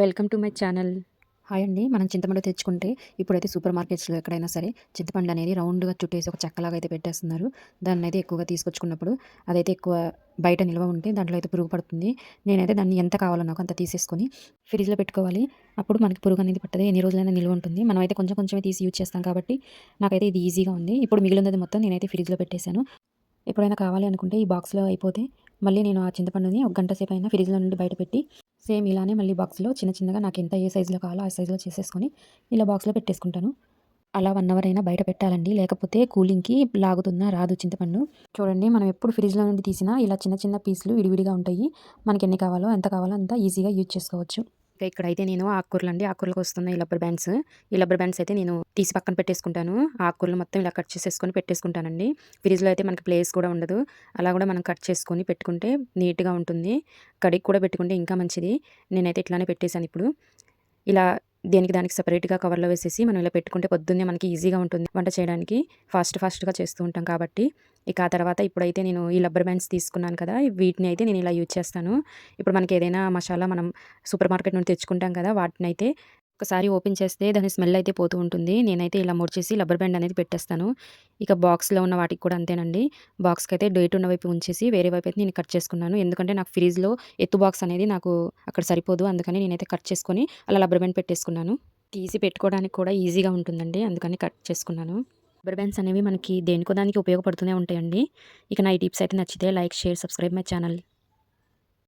Welcome to my channel. Hi అండి. మనం చింతపండు తెచ్చుకుంటే ఇప్పుడైతే సూపర్ మార్కెట్స్లో ఎక్కడైనా సరే చింతపండు అనేది రౌండ్గా చుట్టేసి ఒక చెక్కలాగా అయితే పెట్టేస్తున్నారు. దాన్ని అయితే ఎక్కువగా తీసుకొచ్చుకున్నప్పుడు అదైతే ఎక్కువ బయట నిల్వ ఉంటే దాంట్లో అయితే పురుగు పడుతుంది. నేనైతే దాన్ని ఎంత కావాలన్నా అంత తీసేసుకొని ఫ్రిడ్జ్లో పెట్టుకోవాలి. అప్పుడు మనకి పురుగు అనేది పట్టదు. ఎన్ని రోజులైనా నిల్వ ఉంటుంది. మనం అయితే కొంచెం కొంచెమే తీసి యూజ్ చేస్తాం కాబట్టి నాకైతే ఇది ఈజీగా ఉంది. ఇప్పుడు మిగిలినది మొత్తం నేనైతే ఫ్రిడ్జ్లో పెట్టేశాను. ఎప్పుడైనా కావాలి అనుకుంటే ఈ బాక్స్లో అయిపోతే మళ్ళీ నేను ఆ చింతపండుని ఒక గంట సేపు అయినా ఫ్రిడ్జ్లో నుండి బయట పెట్టి సేమ్ ఇలానే మళ్ళీ బాక్స్లో చిన్న చిన్నగా నాకు ఎంత ఏ సైజులో కావాలో ఆ సైజులో చేసేసుకొని ఇలా బాక్స్లో పెట్టేసుకుంటాను. అలా వన్ అవర్ అయినా బయట పెట్టాలండి. లేకపోతే కూలింగ్కి లాగుతున్నా రాదు చింతపండు. చూడండి మనం ఎప్పుడు ఫ్రిడ్జ్లో నుండి తీసినా ఇలా చిన్న చిన్న పీసులు విడివిడిగా ఉంటాయి. మనకి ఎన్ని కావాలో ఎంత కావాలో అంత ఈజీగా యూజ్ చేసుకోవచ్చు. ఇంకా ఇక్కడైతే నేను ఆకుకూరలు అండి ఆకుకూరలకు వస్తున్న ఈ రబ్బర్ బ్యాండ్స్. ఈ రబ్బర్ బ్యాండ్స్ అయితే నేను తీసి పక్కన పెట్టేసుకుంటాను. ఆకుకూరలు మొత్తం ఇలా కట్ చేసేసుకొని పెట్టేసుకుంటానండి. ఫ్రిడ్జ్లో అయితే మనకి ప్లేస్ కూడా ఉండదు. అలా కూడా మనం కట్ చేసుకొని పెట్టుకుంటే నీట్గా ఉంటుంది. కడిగి కూడా పెట్టుకుంటే ఇంకా మంచిది. నేనైతే ఇట్లానే పెట్టేశాను ఇప్పుడు. ఇలా దేనికి దానికి సపరేట్గా కవర్లో వేసేసి మనం ఇలా పెట్టుకుంటే పొద్దున్నే మనకి ఈజీగా ఉంటుంది వంట చేయడానికి. ఫాస్ట్ ఫాస్ట్గా చేస్తూ ఉంటాం కాబట్టి. ఇక ఆ తర్వాత ఇప్పుడైతే నేను ఈ రబ్బర్ బ్యాండ్స్ తీసుకున్నాను కదా వీటిని అయితే నేను ఇలా యూజ్ చేస్తాను. ఇప్పుడు మనకి ఏదైనా మసాలా మనం సూపర్ మార్కెట్ నుండి తెచ్చుకుంటాం కదా వాటిని అయితే ఒకసారి ఓపెన్ చేస్తే దాని స్మెల్ అయితే పోతూ ఉంటుంది. నేనైతే ఇలా ముడిచేసి రబ్బర్ బ్యాండ్ అనేది పెట్టేస్తాను. ఇక బాక్స్లో ఉన్న వాటికి కూడా అంతేనండి. బాక్స్కి అయితే డేట్ ఉన్న వైపు ఉంచేసి వేరే వైపు అయితే నేను కట్ చేసుకున్నాను. ఎందుకంటే నాకు ఫ్రిడ్జ్లో ఎత్తు బాక్స్ అనేది నాకు అక్కడ సరిపోదు. అందుకని నేనైతే కట్ చేసుకొని అలా రబ్బర్ బ్యాండ్ పెట్టేసుకున్నాను. తీసి పెట్టుకోవడానికి కూడా ఈజీగా ఉంటుందండి. అందుకని కట్ చేసుకున్నాను. రబ్బర్ బ్యాండ్స్ అనేవి మనకి దేనికో దానికి ఉపయోగపడుతూనే ఉంటాయండి. ఇక నా ఈ టిప్స్ అయితే నచ్చితే like share subscribe my channel.